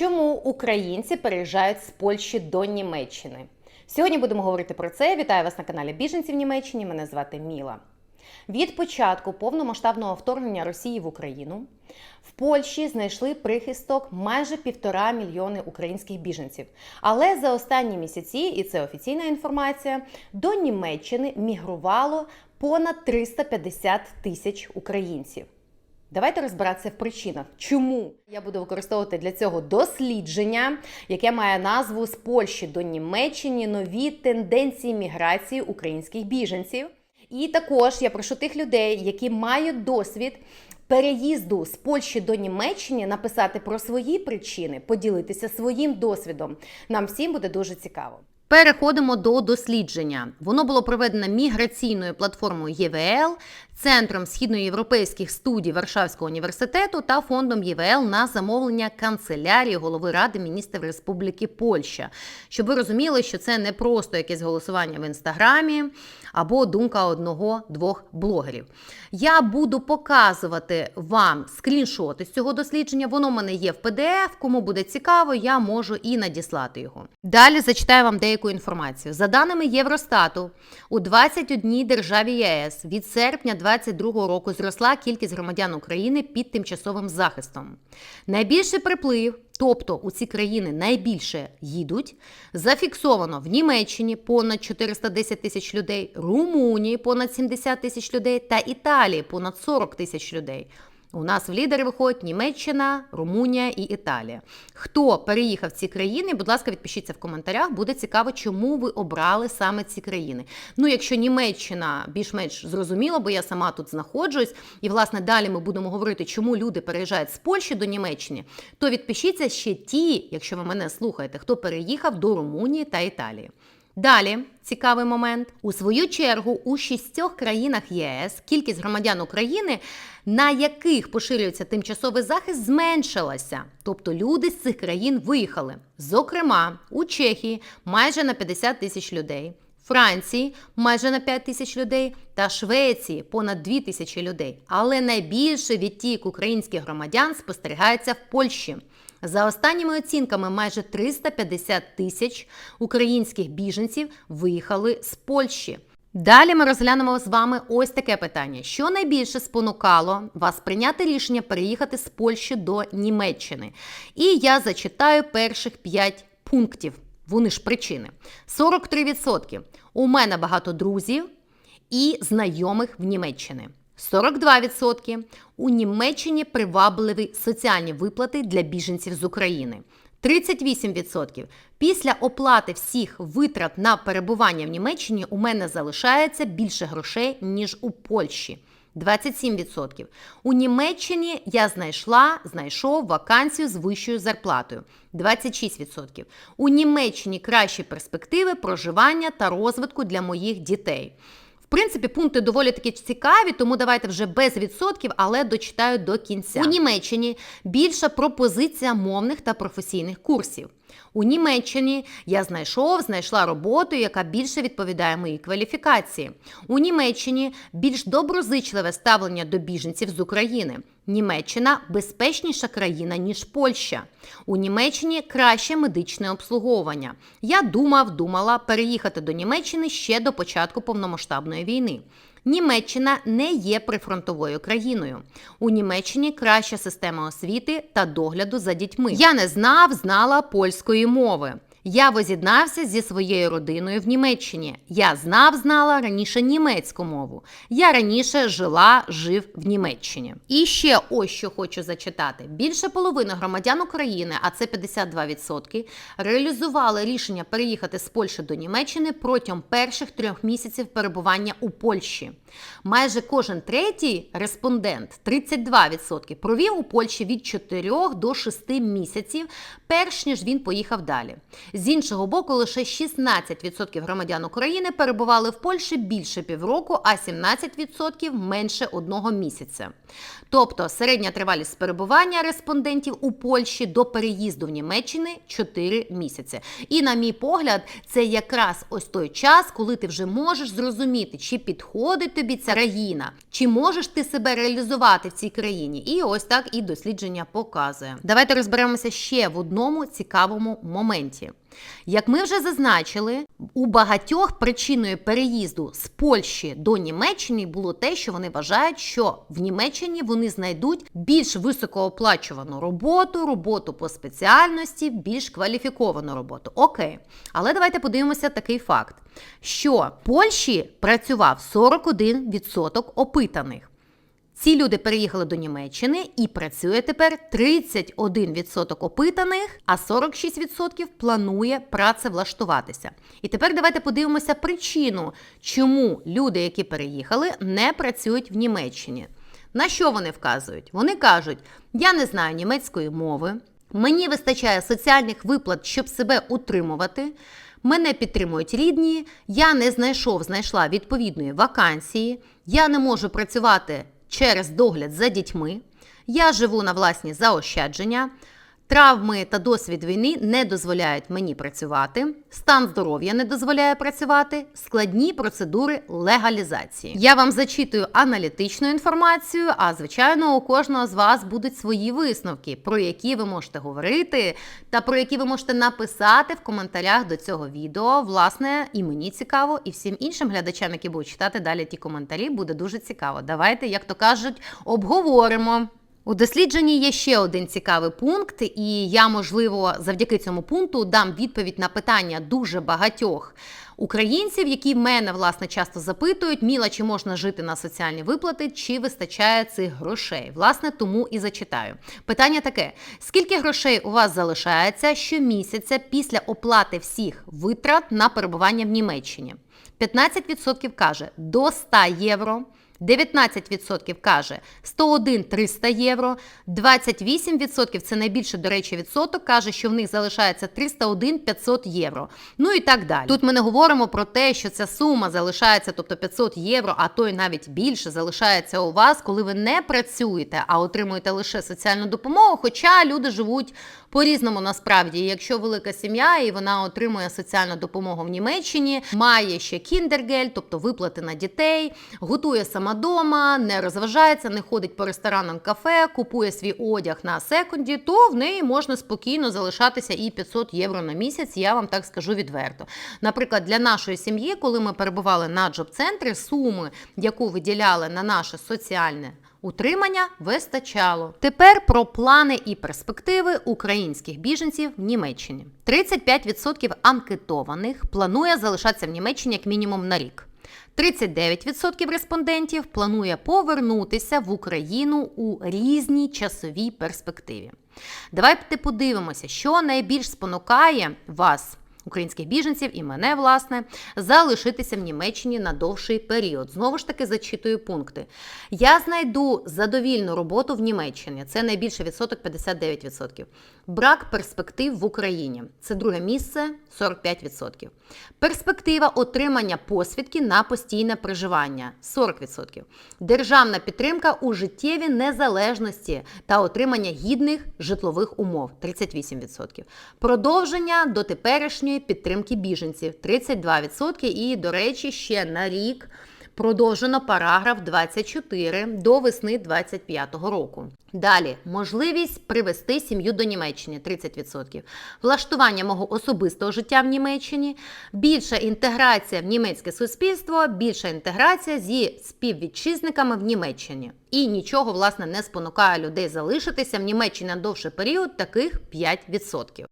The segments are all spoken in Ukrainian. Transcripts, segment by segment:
Чому українці переїжджають з Польщі до Німеччини? Сьогодні будемо говорити про це. Вітаю вас на каналі Біженці в Німеччині. Мене звати Міла. Від початку повномасштабного вторгнення Росії в Україну в Польщі знайшли прихисток майже півтора мільйони українських біженців. Але за останні місяці, і це офіційна інформація, до Німеччини мігрувало понад 350 тисяч українців. Давайте розбиратися в причинах, чому я буду використовувати для цього дослідження, яке має назву з Польщі до Німеччини нові тенденції міграції українських біженців. І також я прошу тих людей, які мають досвід переїзду з Польщі до Німеччини, написати про свої причини, поділитися своїм досвідом. Нам всім буде дуже цікаво. Переходимо до дослідження. Воно було проведено міграційною платформою ЄВЛ, Центром східноєвропейських студій Варшавського університету та фондом ЄВЛ на замовлення канцелярії голови Ради міністрів Республіки Польща. Щоб ви розуміли, що це не просто якесь голосування в інстаграмі або думка одного-двох блогерів. Я буду показувати вам скріншоти з цього дослідження. Воно в мене є в PDF. Кому буде цікаво, я можу і надіслати його. Далі зачитаю вам деяку інформацію. За даними Євростату, у 21 державі ЄС від серпня 2022 року зросла кількість громадян України під тимчасовим захистом. Найбільший приплив, тобто у ці країни найбільше їдуть, зафіксовано в Німеччині понад 410 тисяч людей, Румунії понад 70 тисяч людей та Італії понад 40 тисяч людей. У нас в лідери виходять Німеччина, Румунія і Італія. Хто переїхав в ці країни? Будь ласка, відпишіться в коментарях. Буде цікаво, чому ви обрали саме ці країни. Ну, якщо Німеччина більш-менш зрозуміло, бо я сама тут знаходжусь, і власне далі ми будемо говорити, чому люди переїжджають з Польщі до Німеччини, то відпишіться ще ті, якщо ви мене слухаєте, хто переїхав до Румунії та Італії. Далі цікавий момент. У свою чергу у шістьох країнах ЄС кількість громадян України, на яких поширюється тимчасовий захист, зменшилася. Тобто люди з цих країн виїхали. Зокрема, у Чехії майже на 50 тисяч людей. Франції майже на 5 тисяч людей та Швеції понад 2 тисячі людей. Але найбільше відтік українських громадян спостерігається в Польщі. За останніми оцінками, майже 350 тисяч українських біженців виїхали з Польщі. Далі ми розглянемо з вами ось таке питання: що найбільше спонукало вас прийняти рішення переїхати з Польщі до Німеччини? І я зачитаю перших 5 пунктів. Вони ж причини: 43%. У мене багато друзів і знайомих в Німеччині. 42%. У Німеччині привабливі соціальні виплати для біженців з України. 38%. Після оплати всіх витрат на перебування в Німеччині у мене залишається більше грошей, ніж у Польщі. 27%. У Німеччині я знайшла, знайшов вакансію з вищою зарплатою. 26%. У Німеччині кращі перспективи проживання та розвитку для моїх дітей. В принципі, пункти доволі таки цікаві, тому давайте вже без відсотків, але дочитаю до кінця. У Німеччині більша пропозиція мовних та професійних курсів. У Німеччині я знайшов, знайшла роботу, яка більше відповідає моїй кваліфікації. У Німеччині більш доброзичливе ставлення до біженців з України. Німеччина безпечніша країна, ніж Польща. У Німеччині краще медичне обслуговування. Я думав, думала переїхати до Німеччини ще до початку повномасштабної війни. Німеччина не є прифронтовою країною. У Німеччині краща система освіти та догляду за дітьми. Я не знав, знала польської мови. Я воз'єднався зі своєю родиною в Німеччині. Я знав, знала раніше німецьку мову. Я раніше жила, жив в Німеччині. І ще ось що хочу зачитати: більше половини громадян України, а це 52%, реалізували рішення переїхати з Польщі до Німеччини протягом перших трьох місяців перебування у Польщі. Майже кожен третій респондент 32% провів у Польщі від 4 до 6 місяців, перш ніж він поїхав далі. З іншого боку, лише 16% громадян України перебували в Польщі більше півроку, а 17% менше одного місяця. Тобто середня тривалість перебування респондентів у Польщі до переїзду в Німеччини 4 місяці. І, на мій погляд, це якраз ось той час, коли ти вже можеш зрозуміти, чи підходить тобі ця країна? Чи можеш ти себе реалізувати в цій країні? І ось так і дослідження показує. Давайте розберемося ще в одному цікавому моменті. Як ми вже зазначили, у багатьох причиною переїзду з Польщі до Німеччини було те, що вони вважають, що в Німеччині вони знайдуть більш високооплачувану роботу, роботу по спеціальності, більш кваліфіковану роботу. Окей, але давайте подивимося такий факт, що в Польщі працював 41% опитаних. Ці люди переїхали до Німеччини і працює тепер 31% опитаних, а 46% планує працевлаштуватися. І тепер давайте подивимося причину, чому люди, які переїхали, не працюють в Німеччині. На що вони вказують? Вони кажуть: я не знаю німецької мови, мені вистачає соціальних виплат, щоб себе утримувати. Мене підтримують рідні, я не знайшов, знайшла відповідної вакансії, я не можу працювати через догляд за дітьми, я живу на власні заощадження. Травми та досвід війни не дозволяють мені працювати, стан здоров'я не дозволяє працювати, складні процедури легалізації. Я вам зачитую аналітичну інформацію, а звичайно, у кожного з вас будуть свої висновки, про які ви можете говорити, та про які ви можете написати в коментарях до цього відео. Власне, і мені цікаво, і всім іншим глядачам, які будуть читати далі ті коментарі, буде дуже цікаво. Давайте, як то кажуть, обговоримо. У дослідженні є ще один цікавий пункт, і я, можливо, завдяки цьому пункту дам відповідь на питання дуже багатьох українців, які мене власне часто запитують: Міла, чи можна жити на соціальні виплати, чи вистачає цих грошей? Власне, тому і зачитаю. Питання таке: скільки грошей у вас залишається щомісяця після оплати всіх витрат на перебування в Німеччині? 15% каже до 100 євро. 19% каже 101-300 євро, 28% це найбільше, до речі, відсоток каже, що в них залишається 301-500 євро. Ну і так далі. Тут ми не говоримо про те, що ця сума залишається, тобто 500 євро, а то й навіть більше залишається у вас, коли ви не працюєте, а отримуєте лише соціальну допомогу. Хоча люди живуть по-різному насправді. Якщо велика сім'я і вона отримує соціальну допомогу в Німеччині, має ще кіндергель, тобто виплати на дітей, готує сама дома, не розважається, не ходить по ресторанам, кафе, купує свій одяг на секунді, то в неї можна спокійно залишатися і 500 євро на місяць. Я вам так скажу відверто. Наприклад, для нашої сім'ї, коли ми перебували на джоб-центрі, суми, яку виділяли на наше соціальне. Утримання вистачало. Тепер про плани і перспективи українських біженців в Німеччині. 35% анкетованих планує залишатися в Німеччині як мінімум на рік. 39% респондентів планує повернутися в Україну у різній часовій перспективі. Давайте подивимося, що найбільш спонукає вас українських біженців і мене, власне, залишитися в Німеччині на довший період. Знову ж таки, зачитую пункти. Я знайду задовільну роботу в Німеччині. Це найбільше відсоток 59%. Брак перспектив в Україні. Це друге місце 45%. Перспектива отримання посвідки на постійне проживання 40%. Державна підтримка у життєвій незалежності та отримання гідних житлових умов 38%. Продовження до теперішньої підтримки біженців 32%. І, до речі, ще на рік. Продовжено параграф 24 до весни 25-го року. Далі можливість привести сім'ю до Німеччини 30%. Влаштування мого особистого життя в Німеччині, більша інтеграція в німецьке суспільство, більша інтеграція зі співвітчизниками в Німеччині. І нічого, власне, не спонукає людей залишитися в Німеччині на довший період, таких 5%.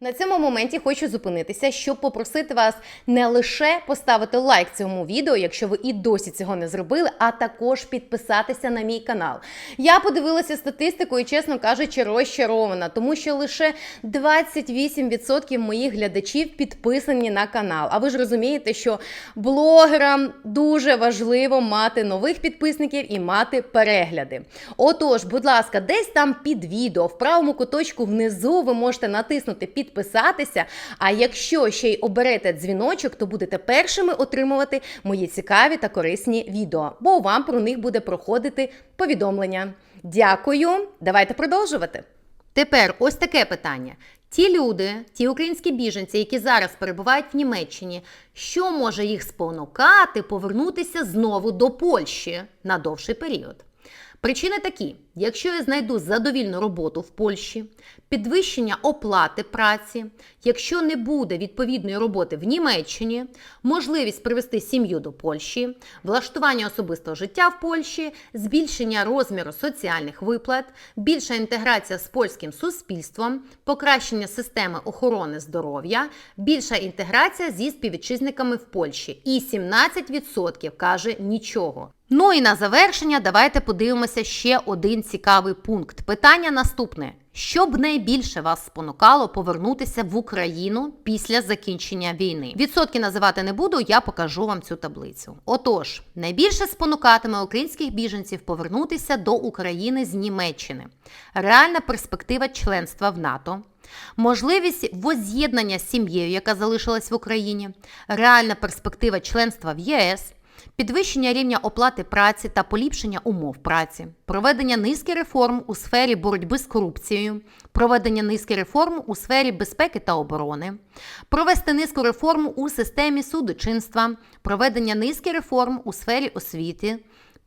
На цьому моменті хочу зупинитися, щоб попросити вас не лише поставити лайк цьому відео, якщо ви і досі цього не зробили, а також підписатися на мій канал. Я подивилася статистику і, чесно кажучи, розчарована, тому що лише 28% моїх глядачів підписані на канал. А ви ж розумієте, що блогерам дуже важливо мати нових підписників і мати перегляди. Отож, будь ласка, десь там під відео, в правому куточку внизу ви можете натиснути підписатися підписатися. А якщо ще й оберете дзвіночок, то будете першими отримувати мої цікаві та корисні відео, бо вам про них буде проходити повідомлення. Дякую, давайте продовжувати. Тепер ось таке питання: Ті люди, ті українські біженці, які зараз перебувають в Німеччині, що може їх спонукати повернутися знову до Польщі на довший період? Причини такі: якщо я знайду задовільну роботу в Польщі, підвищення оплати праці, якщо не буде відповідної роботи в Німеччині, можливість привести сім'ю до Польщі, влаштування особистого життя в Польщі, збільшення розміру соціальних виплат, більша інтеграція з польським суспільством, покращення системи охорони здоров'я, більша інтеграція зі співвітчизниками в Польщі. І 17% каже нічого. Ну і на завершення давайте подивимося ще один цікавий пункт. Питання наступне: що б найбільше вас спонукало повернутися в Україну після закінчення війни? Відсотки називати не буду, я покажу вам цю таблицю. Отож, найбільше спонукатиме українських біженців повернутися до України з Німеччини, реальна перспектива членства в НАТО. Можливість воз'єднання з сім'єю, яка залишилась в Україні, реальна перспектива членства в ЄС, підвищення рівня оплати праці та поліпшення умов праці, проведення низки реформ у сфері боротьби з корупцією, проведення низки реформ у сфері безпеки та оборони, провести низку реформ у системі судочинства, проведення низки реформ у сфері освіти.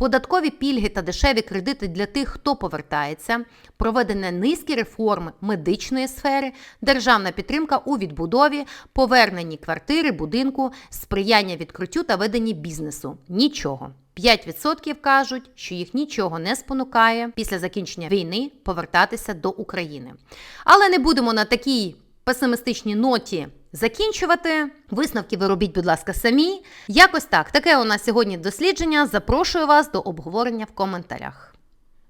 Податкові пільги та дешеві кредити для тих, хто повертається, проведення низки реформ медичної сфери, державна підтримка у відбудові, поверненні квартири, будинку, сприяння відкриттю та веденні бізнесу. Нічого. 5% кажуть, що їх нічого не спонукає після закінчення війни повертатися до України. Але не будемо на такій песимістичній ноті закінчувати. Висновки ви робіть, будь ласка, самі. Якось так. Таке у нас сьогодні дослідження. Запрошую вас до обговорення в коментарях.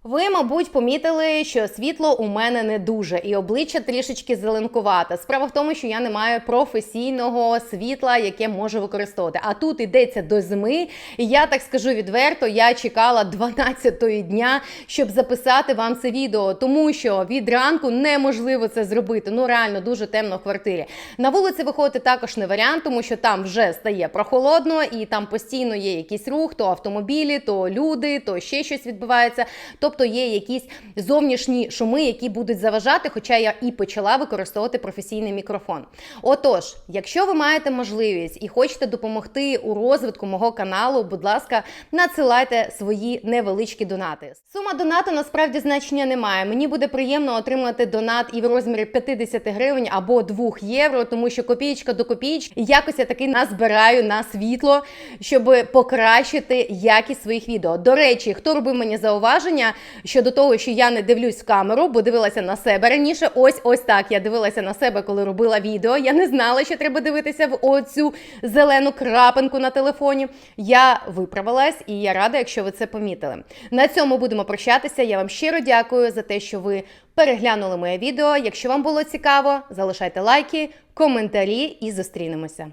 Ви, мабуть, помітили, що світло у мене не дуже, і обличчя трішечки зеленкувате. Справа в тому, що я не маю професійного світла, яке можу використовувати. А тут йдеться до зими, і я так скажу відверто, я чекала 12-ї дня, щоб записати вам це відео, тому що від ранку неможливо це зробити. Ну реально дуже темно в квартирі. На вулиці виходити також не варіант, тому що там вже стає прохолодно, і там постійно є якийсь рух, то автомобілі, то люди, то ще щось відбувається. Тобто є якісь зовнішні шуми, які будуть заважати, хоча я і почала використовувати професійний мікрофон. Отож, якщо ви маєте можливість і хочете допомогти у розвитку мого каналу, будь ласка, надсилайте свої невеличкі донати. Сума донату насправді значення немає. Мені буде приємно отримати донат і в розмірі 50 гривень або 2 євро, тому що копієчка до копієчки. Якось я таки назбираю на світло, щоб покращити якість своїх відео. До речі, хто робив мені зауваження щодо того, що я не дивлюсь камеру, бо дивилася на себе раніше. Ось ось так. Я дивилася на себе, коли робила відео. Я не знала, що треба дивитися в оцю зелену крапинку на телефоні. Я виправилась і я рада, якщо ви це помітили. На цьому будемо прощатися. Я вам щиро дякую за те, що ви переглянули моє відео. Якщо вам було цікаво, залишайте лайки, коментарі і зустрінемося.